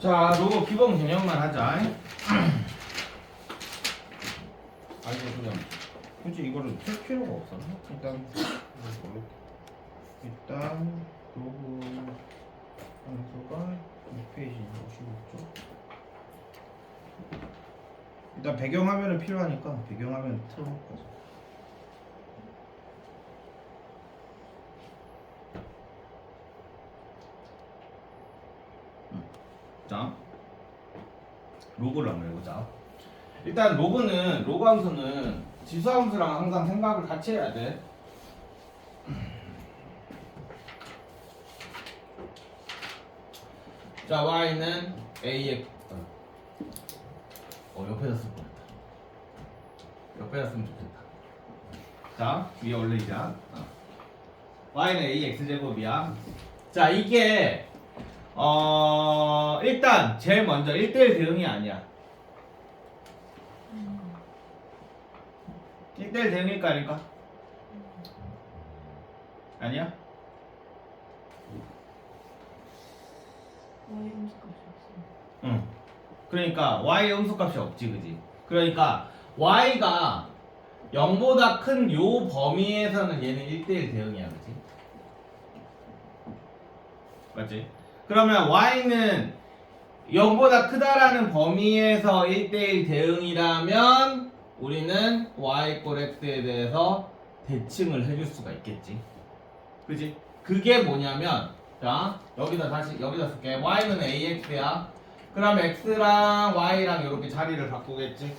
자, 로고 기본 개념만 하자. 아니 그냥 굳이 이거를 쓸 필요가 없었나? 일단 일단 로고 장소가 6페이지 56쪽. 일단 배경화면은 필요하니까 배경화면 틀어놓고 자. 자, 로고를 한번 해보자. 일단 로그는 로그 함수는 지수 함수랑 항상 생각을 같이 해야 돼. 자, y는 a의 어 옆에다 쓸 뻔했다. 옆에다 쓰면 좋겠다. 자, 위에 올리자. 어. y는 ax 제곱이야. 자, 이게 어 일단 제일 먼저 1대1 대응이 아니야. 1대1 대응일까 아닐까? 아니야? Y 음수값이 없어. 응. 그러니까 y 음수값이 없지, 그지? 그러니까 y가 0보다 큰 요 범위에서는 얘는 1대1 대응이야, 그지? 맞지? 그러면 y는 0보다 크다라는 범위에서 1대1 대응이라면 우리는 y 꼴 x에 대해서 대칭을 해줄 수가 있겠지. 그지? 그게 뭐냐면 자 여기다 다시 여기다 쓸게 y는 ax야 그럼 x랑 y랑 이렇게 자리를 바꾸겠지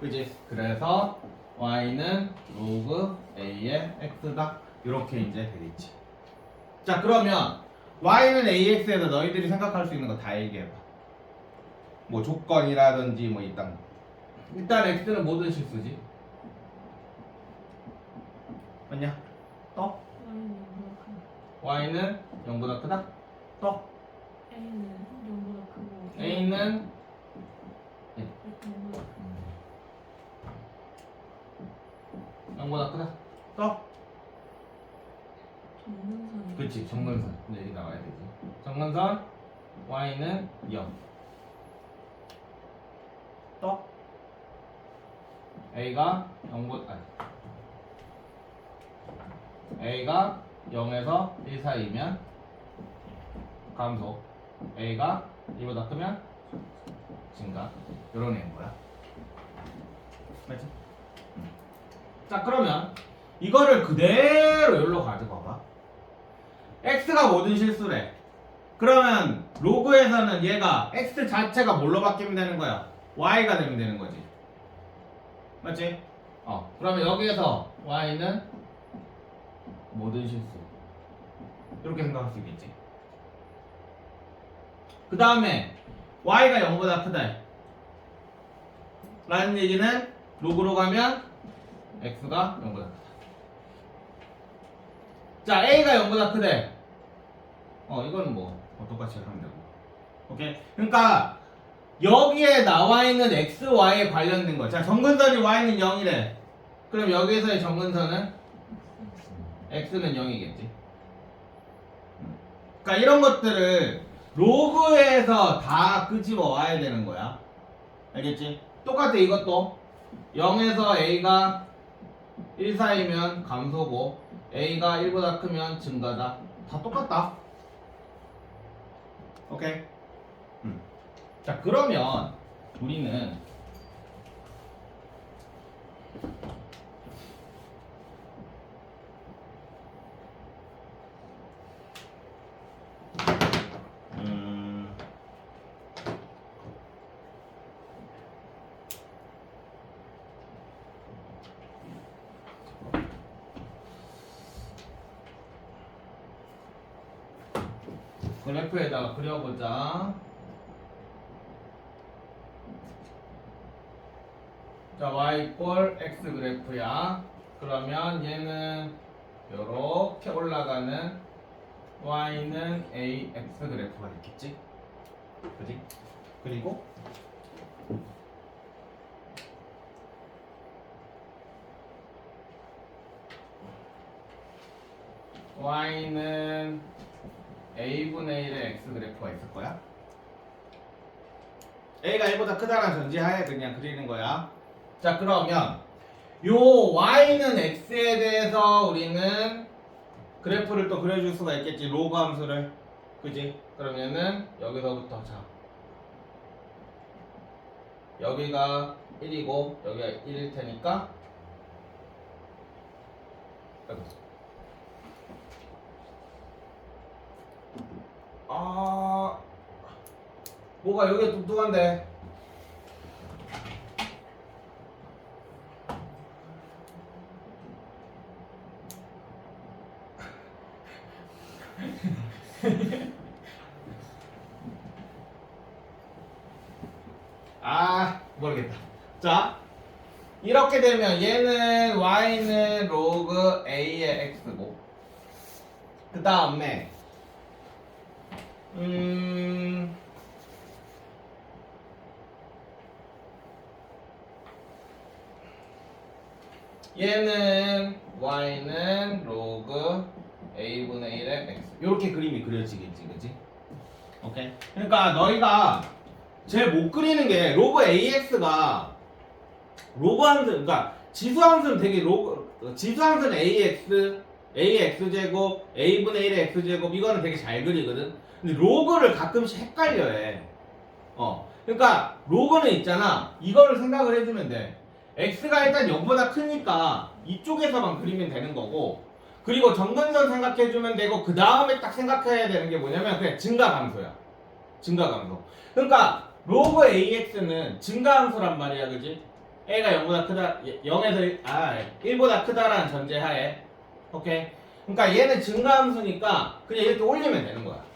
그지? 그래서 y는 로그 a의 x다 이렇게 이제 되겠지 자 그러면 y는 ax에서 너희들이 생각할 수 있는 거 다 얘기해봐 뭐 조건이라든지 뭐 일단 일단 x는 모든 실수지 맞냐? 또? Y는 0보다 크고 y는 0보다 크다? 또? A는 0보다 크고 a는 X는 0보다 크고 0보다 크다? 또? 그렇지 정근선. 여기 나와야 되지. 정근선 y는 0 또? a가 0보다 아니. A가 0에서 1 사이면 감소. A가 1보다 크면 증가. 이런 애인 거야. 맞지? 음. 자 그러면 이거를 그대로 여기로 와봐 x가 모든 실수래. 그러면 로그에서는 얘가 x 자체가 뭘로 바뀌면 되는 거야? Y가 되면 되는 거지. 맞지? 어 그러면 여기에서 y는 모든 실수. 이렇게 생각할 수 있겠지. 그 다음에 y가 0보다 크다. 라는 얘기는 로그로 가면 x가 0보다 크다. 자 a가 0보다 크대 어 이거는 뭐 어, 똑같이 하면 되고 오케이 그러니까 여기에 나와 있는 x, y에 관련된 거. 자, 정근선이 y는 0이래. 그럼 여기에서의 정근선은 x는 0이겠지. 그러니까 이런 것들을 로그에서 다 끄집어 와야 되는 거야. 알겠지? 똑같아 이것도 0에서 a가 1 사이면 감소고 a가 1보다 크면 증가다. 다 똑같다. 오케이? 음. 자 그러면 우리는 그래프에다가 그려보자. 자, y 이꼴 x 그래프야. 그러면 얘는 이렇게 올라가는 y는 ax 그래프가 있겠지? 그지? 그리고 y는 a분의 1의 x 그래프가 있을 거야. a가 1보다 크다라는 전제하에 그냥 그리는 거야. 자 그러면 요 y는 x에 대해서 우리는 그래프를 또 그려줄 수가 있겠지 로그 함수를 그지? 그러면은 여기서부터 자 여기가 1이고 여기가 1일 테니까 아이 아 뭐가 여기 뚱뚱한데? 아 모르겠다. 자 이렇게 되면 얘는 y는 로그 a의 x고 그 다음에 음. 얘는 y는 로그 a분의 1의 x. 이렇게 그림이 그려지겠지 그지? 오케이. 그러니까 너희가 제일 못 그리는 게 로그 ax가 로그 함수 그러니까 지수 함수는 되게 로그 어, 지수 함수는 ax ax 제곱 a분의 1의 x 제곱 이거는 되게 잘 그리거든 근데 로그를 가끔씩 헷갈려해. 어. 그러니까 로그는 있잖아. 이거를 생각을 해주면 돼. x가 일단 0보다 크니까 이쪽에서만 그리면 되는 거고 그리고 정근선 생각해주면 되고 그 다음에 딱 생각해야 되는 게 뭐냐면 그냥 증가함수야. 증가함수 그러니까 로그 ax는 증가 함수란 말이야 그지? a가 0보다 크다 0에서 아 1보다 크다라는 전제하에. 오케이? 그러니까 얘는 증가 함수니까 그냥 이렇게 올리면 되는 거야. 어.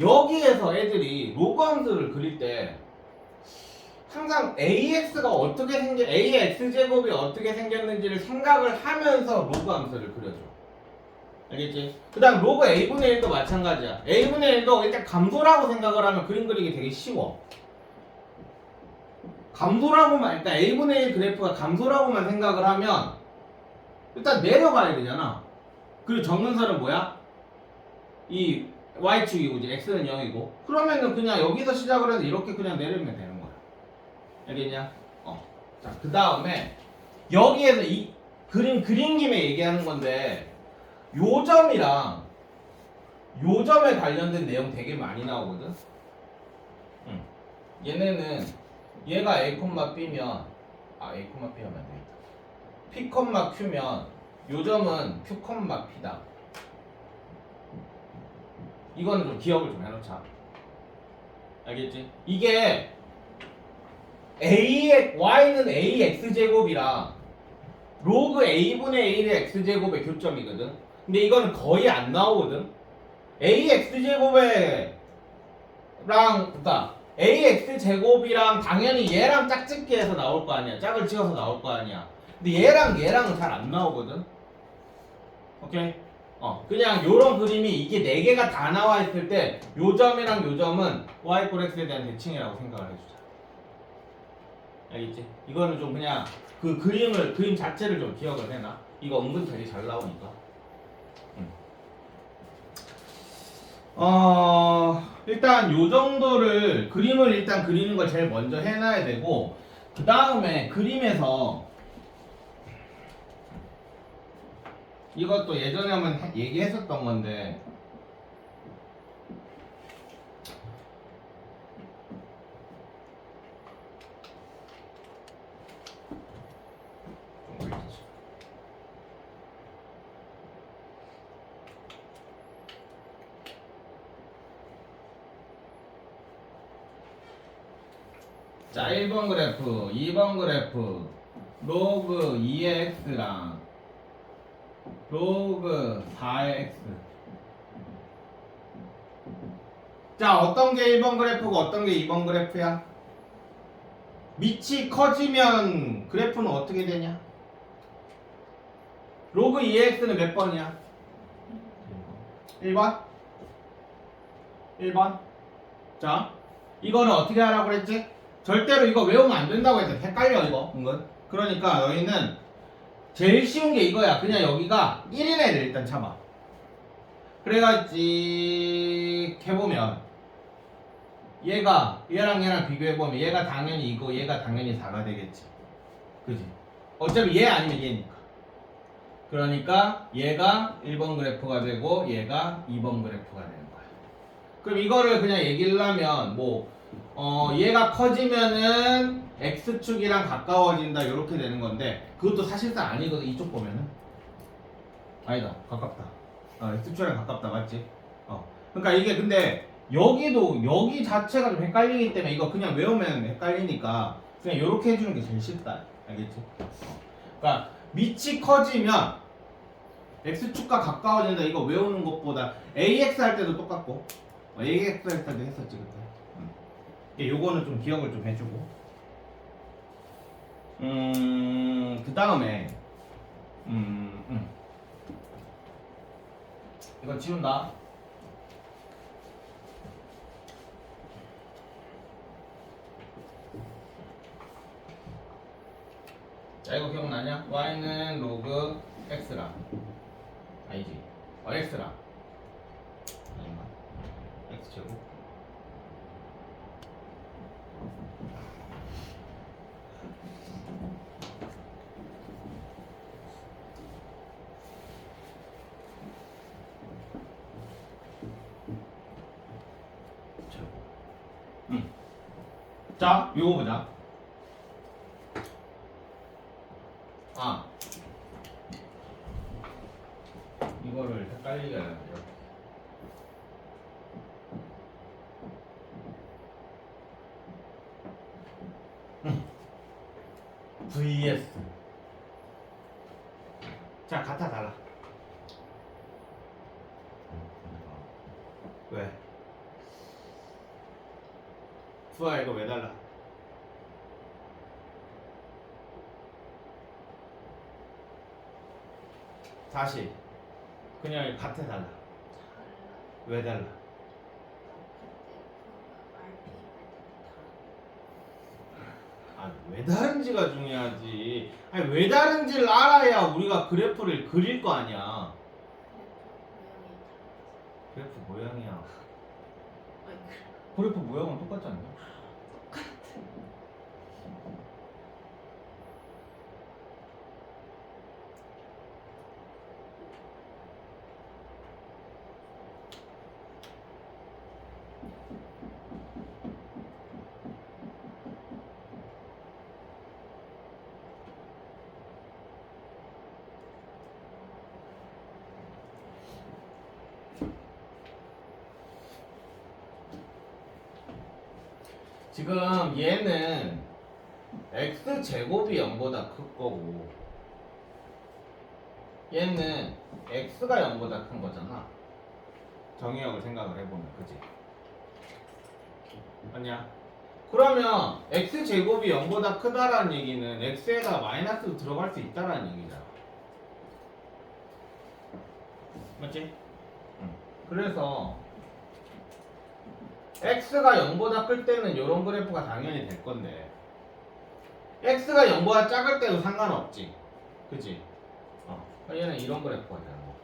여기에서 애들이 로그 함수를 그릴 때 항상 AX가 어떻게 생겨 AX 제곱이 어떻게 생겼는지를 생각을 하면서 로그 함수를 그려줘. 알겠지? 그다음 로그 A분의 1도 마찬가지야. A분의 1도 일단 감소라고 생각을 하면 그림 그리기 되게 쉬워. 감소라고만 일단 A분의 1 그래프가 감소라고만 생각을 하면 일단 내려가야 되잖아. 그리고 정근선은 뭐야? 이 y축이고 이제 x는 0이고 그러면은 그냥 여기서 시작을 해서 이렇게 그냥 내리면 되는 거야. 알겠냐? 어. 자, 그 다음에 여기에서 이 그림 그린 김에 얘기하는 건데 요 점이랑 요 점에 관련된 내용 되게 많이 나오거든. 응. 얘네는 얘가 a, b면 아 a, 안 되겠다. p, q면 요 점은 q, p다. 이거는 좀 기억을 좀 해놓자. 알겠지? 이게 a의 y는 ax 제곱이랑 로그 a분의 1의 x 제곱의 교점이거든. 근데 이거는 거의 안 나오거든. ax 제곱에 랑 그러니까 ax 제곱이랑 당연히 얘랑 짝짓기 해서 나올 거 아니야. 짝을 찍어서 나올 거 아니야. 근데 얘랑 얘랑은 잘 안 나오거든. 오케이? 어, 그냥 요런 그림이 이게 네 개가 다 나와 있을 때 요 점이랑 요 점은 y 꼴 x에 대한 대칭이라고 생각을 해주자. 알겠지? 이거는 좀 그냥 그 그림을 그림 자체를 좀 기억을 해놔. 이거 은근 되게 잘 나오니까. 음. 어 일단 요 정도를 그림을 일단 그리는 걸 제일 먼저 해놔야 되고 그 다음에 그림에서 이것도 예전에 한번 해- 얘기했었던 건데. 자, 1번 그래프, 2번 그래프, 로그 2의 x랑 로그 4의 x. 자, 어떤 게 1번 그래프고 어떤 게 2번 그래프야? 밑이 커지면 그래프는 어떻게 되냐? 로그 2x는 몇 번이야? 1번? 1번? 자, 이거는 어떻게 하라고 그랬지? 절대로 이거 외우면 안 된다고 했어. 헷갈려, 이거. 은근. 그러니까 너희는 제일 쉬운 게 이거야. 그냥 여기가 1인 애를 일단 잡아. 그래가지 해보면 얘가 얘랑 얘랑 비교해 보면 얘가 당연히 이거 얘가 당연히 4가 되겠지. 그지? 어차피 얘 아니면 얘니까. 그러니까 얘가 1번 그래프가 되고 얘가 2번 그래프가 되는 거야. 그럼 이거를 그냥 얘기를 하면 뭐 어, 얘가 커지면은 x축이랑 가까워진다 이렇게 되는 건데 그것도 사실상 아니거든 이쪽 보면은 아니다 가깝다 어, x축이랑 가깝다 맞지? 어 그러니까 이게 근데 여기도 여기 자체가 좀 헷갈리기 때문에 이거 그냥 외우면 헷갈리니까 그냥 이렇게 해주는 게 제일 쉽다 알겠지? 어. 그러니까 밑이 커지면 x축과 가까워진다 이거 외우는 것보다 ax 할 때도 똑같고 어, ax 할 때도 했었지 그때 요거는 좀 기억을 좀 해주고. 음그 다음에 음, 음. 이거 지운다. 자 이거 기억나냐? y는 로그 x라 어 x라 아닌가? x 제곱 제곱 음. 자 요거 보자 아 이거를 이렇게 음. vs 자 같아 달라 왜? 수아 이거 왜 달라? 다시 그냥 같아 달라. 왜 달라? 아왜 다른지가 중요하지. 아니 왜 다른지를 알아야 우리가 그래프를 그릴 거 아니야. 그래프 모양이야. 그래프 모양은 똑같지 않냐? 지금 얘는 x 제곱이 0보다 클 거고 얘는 x가 0보다 큰 거잖아. 정의역을 생각을 해보면 그지? 아니야? 그러면 x 제곱이 0보다 크다라는 얘기는 x에다 마이너스도 들어갈 수 있다라는 얘기잖아. 맞지? 응. 그래서 x가 0보다 클 때는 이런 그래프가 당연히 될 건데. X가 0보다 작을 때도 상관없지. 그치? 어. 얘는 이런 그래프가 되는 거고.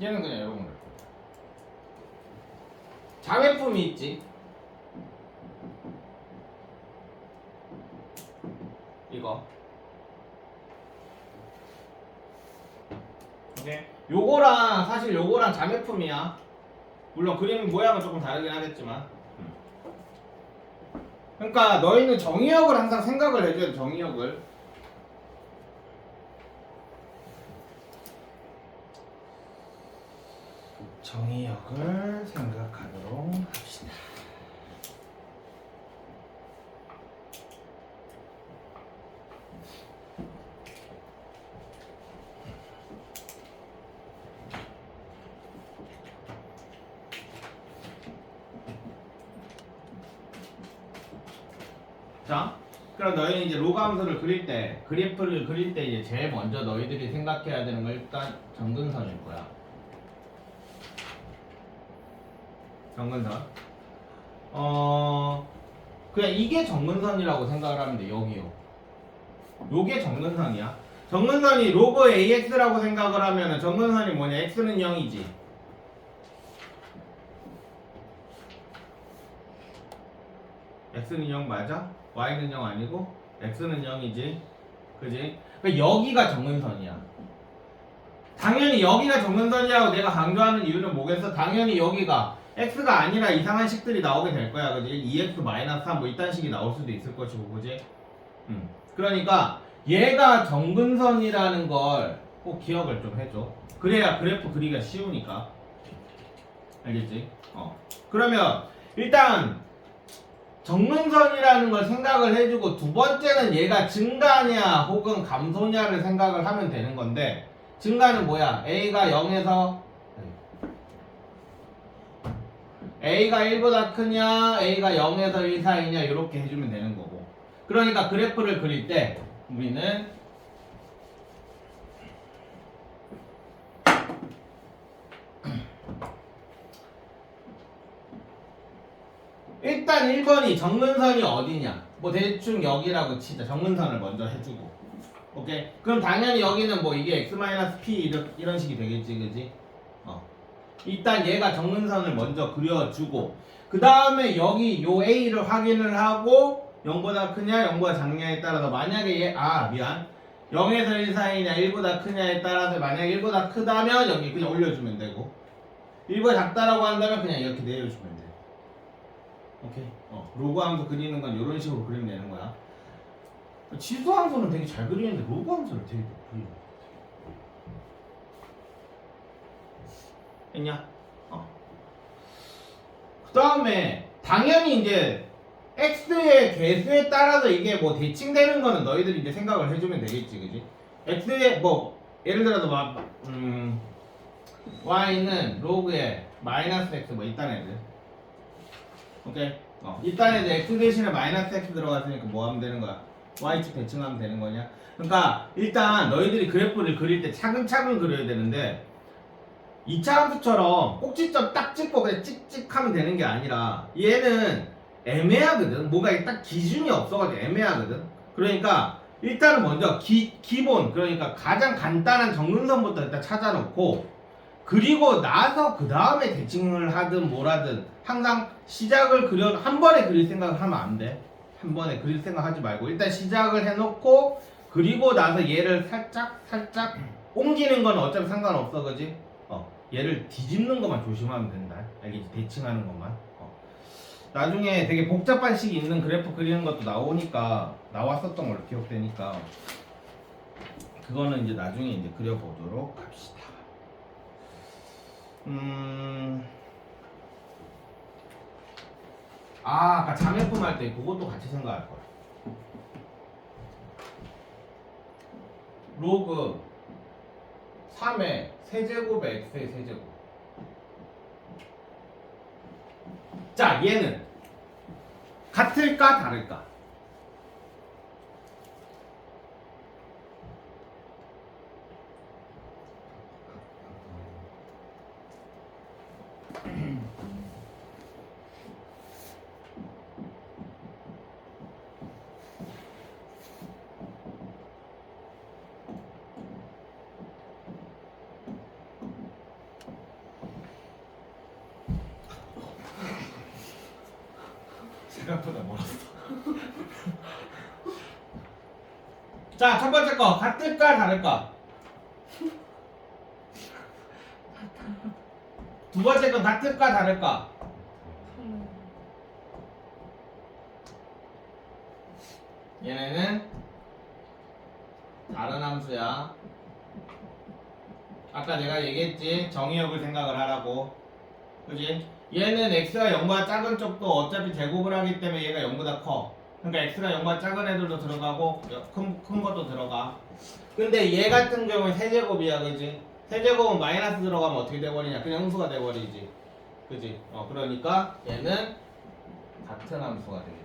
얘는 그냥 이런 그래프 자매품이 있지? 이거 오케이. 요거랑 사실 요거랑 자매품이야. 물론 그림 모양은 조금 다르긴 하겠지만. 음. 그러니까 너희는 정의역을 항상 생각을 해줘야 돼. 정의역을. 정의역을 생각하도록 합시다. 자, 그럼 너희는 이제 함수를 그릴 때, 그래프를 그릴 때 이제 제일 먼저 너희들이 생각해야 되는 건 일단 정근선일 거야. 정근선. 어, 그냥 이게 정근선이라고 생각을 하면 돼, 여기요. 요게 정근선이야. 정근선이 로그 AX라고 생각을 하면은 정근선이 뭐냐? X는 0이지. X는 0 맞아? Y는 0 아니고 X는 0이지. 그지? 그러니까 여기가 정근선이야. 당연히 여기가 정근선이라고 내가 강조하는 이유는 뭐겠어? 당연히 여기가 x가 아니라 이상한 식들이 나오게 될 거야, 그지? 2x 마이너스 3뭐 이딴 식이 나올 수도 있을 것이고, 그지? 음. 그러니까 얘가 정근선이라는 걸 꼭 기억을 좀 해줘. 그래야 그래프 그리기가 쉬우니까. 알겠지? 어. 그러면 일단 정근선이라는 걸 생각을 해주고 두 번째는 얘가 증가냐 혹은 감소냐를 생각을 하면 되는 건데 증가는 뭐야? a가 0에서 a가 1보다 크냐? A가 0에서 1 사이냐? 이렇게 해주면 되는 거고. 그러니까 그래프를 그릴 때 우리는 일단 1번이 정근선이 어디냐? 뭐 대충 여기라고 치자. 정근선을 먼저 해주고. 오케이? 그럼 당연히 여기는 뭐 이게 x-p 이런, 이런 식이 되겠지 그지? 어. 일단 얘가 정근선을 먼저 그려주고 그 다음에 여기 요 a를 확인을 하고 0보다 크냐 0보다 작냐에 따라서 만약에 얘 아 미안. 0에서 1 사이냐 1보다 크냐에 따라서 만약에 1보다 크다면 여기 그냥 올려주면 되고. 1보다 작다라고 한다면 그냥 이렇게 내려주면 돼 오케이 어 로그 함수 그리는 건 이런 식으로 그리면 되는 거야 지수 함수는 되게 잘 그리는데 로그 함수를 되게 못 그리는 거야 했냐? 어. 그 다음에 당연히 이제 x의 개수에 따라서 이게 뭐 대칭되는 거는 너희들이 이제 생각을 해주면 되겠지, 그지? x의 뭐 예를 들어서 막 음, y는 로그에 마이너스 x 뭐 이딴 애들, 오케이? 어, 이딴 애들 x 대신에 마이너스 x 들어갔으니까 뭐 하면 되는 거야? y축 대칭하면 되는 거냐? 그러니까 일단 너희들이 그래프를 그릴 때 차근차근 그려야 되는데 2차 함수처럼 꼭지점 딱 찍고 그냥 찍찍 하면 되는 게 아니라 얘는 애매하거든. 뭔가 딱 기준이 없어가지고 애매하거든. 그러니까 일단은 먼저 기, 기본 그러니까 가장 간단한 정근선부터 일단 찾아놓고 그리고 나서 그 다음에 대칭을 하든 뭐라든 항상 시작을 그려 한 번에 그릴 생각을 하면 안 돼. 한 번에 그릴 생각 하지 말고 일단 시작을 해놓고 그리고 나서 얘를 살짝 살짝 옮기는 건 어차피 상관없어 그지? 어 얘를 뒤집는 것만 조심하면 된다 알겠지? 대칭하는 것만 어. 나중에 되게 복잡한 식이 있는 그래프 그리는 것도 나오니까 나왔었던 걸로 기억되니까 그거는 이제 나중에 이제 그려보도록 합시다 음... 아 아까 자매품 할 때 그것도 같이 생각할 거야 로그 3의 세제곱의 x의 세제곱. 자, 얘는 같을까 다를까? 생각보다 멀었어. 자, 첫 번째 거 같을까 다를까? 두 번째 건 같을까 다를까? 얘네는 다른 함수야. 아까 내가 얘기했지 정의역을 생각을 하라고. 그지? 얘는 x가 0보다 작은 쪽도 어차피 제곱을 하기 때문에 얘가 0보다 커. 그러니까 x가 0보다 작은 애들도 들어가고 큰, 큰 것도 들어가. 근데 얘 같은 경우는 세제곱이야, 그지? 세제곱은 마이너스 들어가면 어떻게 돼버리냐? 그냥 음수가 돼버리지. 그지? 어, 그러니까 얘는 같은 함수가 되겠지.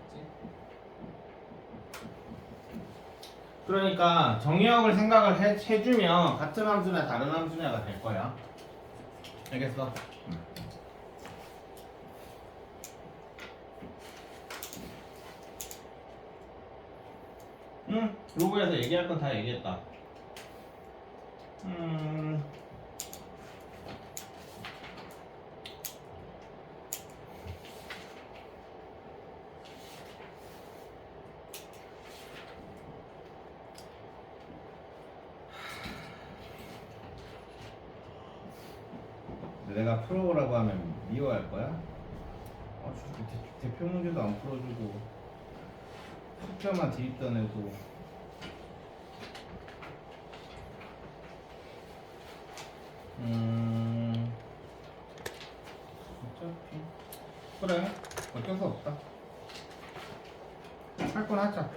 그러니까 정의역을 생각을 해, 해주면 같은 함수나 다른 함수냐가 될 거야. 알겠어? 응, 로그에서 얘기할 건 다 얘기했다. 음. 내가 풀어오라고 하면 미워할 거야? 아, 저 대, 대표 문제도 안 풀어주고 숫자만 뒤집다 내고 음 어차피 그래 어쩔 수 없다 할 건 하자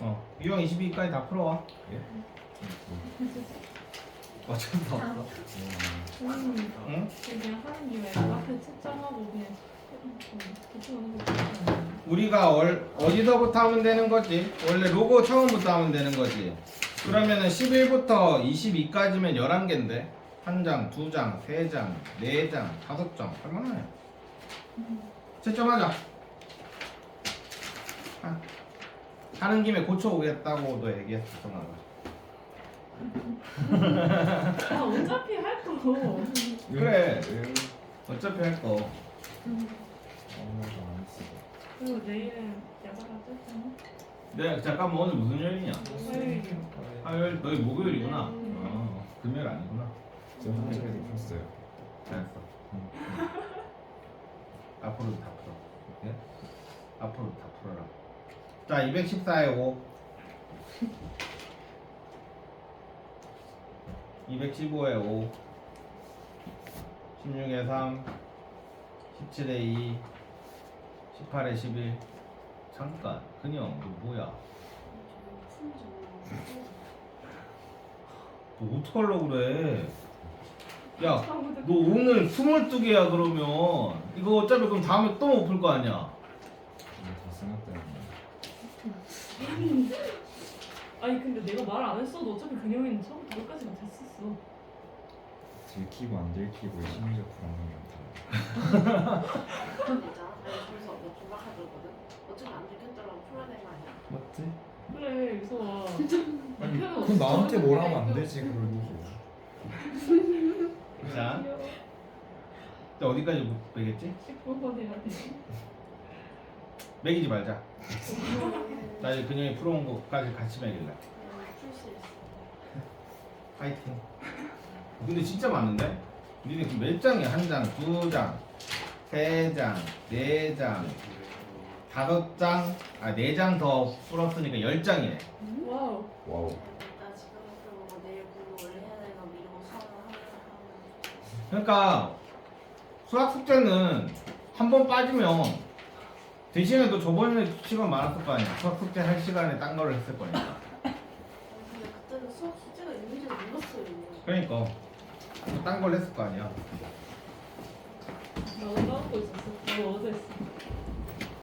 어 유형 22까지 다 풀어와 예? 어쩔 수 없어 음, 응? 그냥 하는 김에 앞에 채점하고 그냥 대충 하는 거 우리가 월, 어디서부터 하면 되는 거지? 원래 로고 처음부터 하면 되는 거지. 그러면은 11부터 22까지면 11개인데 한 장, 두 장, 세 장, 네 장, 다섯 장 할만해. 채점하자. 하. 하는 김에 고쳐오겠다고도 얘기했었어 나가. 아 어차피 할 거. 그래. 어차피 할 거. 안 했어. 그리고 내일은 야자가 뜰잖아. 네, 잠깐만 오늘 무슨 요일이냐? 화요일이요. 화요일, 너희 목요일이구나. 어, 금요일 아니구나. 저 한쪽에도 폈어요. 잘했어. 앞으로 다 풀어. 예? 앞으로 다 풀어라. 자, 214에 5. 215에 5. 16에 3. 17에 2. 18에 11. 잠깐, 그냥 너 뭐야? 너 어떡하려고 그래? 야, 너 오늘 22개야 그러면 이거 어차피 그럼 다음에 또 못 풀 거 아니야 이게 다 생각되는 아니 근데 내가 말 안 했어도 어차피 근영이는 처음부터 끝까지가 됐었어. 들키고 안 들키고 심리적 불안감이 있잖아. 내가 거기서 뭐 조각해줬거든. 어차피 안 들켰더라도 풀어야 되는 거 아니야? 맞지? 그래 유서아. 아니 그건 나한테. 뭘 하면 안 되지 그러고. 자, 자 어디까지 매겠지? 19번 해야 돼. 매기지 말자 나 이제 그냥이 풀어온 거까지 같이 매길래. 파이팅 근데 진짜 많은데? 니네 그몇 장이야? 한 장, 두 장, 세 장, 네 장, 다섯 장, 아 네 장 더 풀었으니까 열 장이네 와우. 와우. 나 지금 풀고 내일 공부 원래 해야 되는 거 미루고 수업을 하면 하면 그러니까 수학 숙제는 한 번 빠지면 대신에 너 저번에 시간 많았을 거 아니야 수학 숙제 할 시간에 딴 거를 했을 거니까 근데 그때는 수업 숙제가 있는지도 몰랐어요. 그러니까 딴 걸 했을 거 아니야 나도 까먹고 있었어. 나도 어제 했어.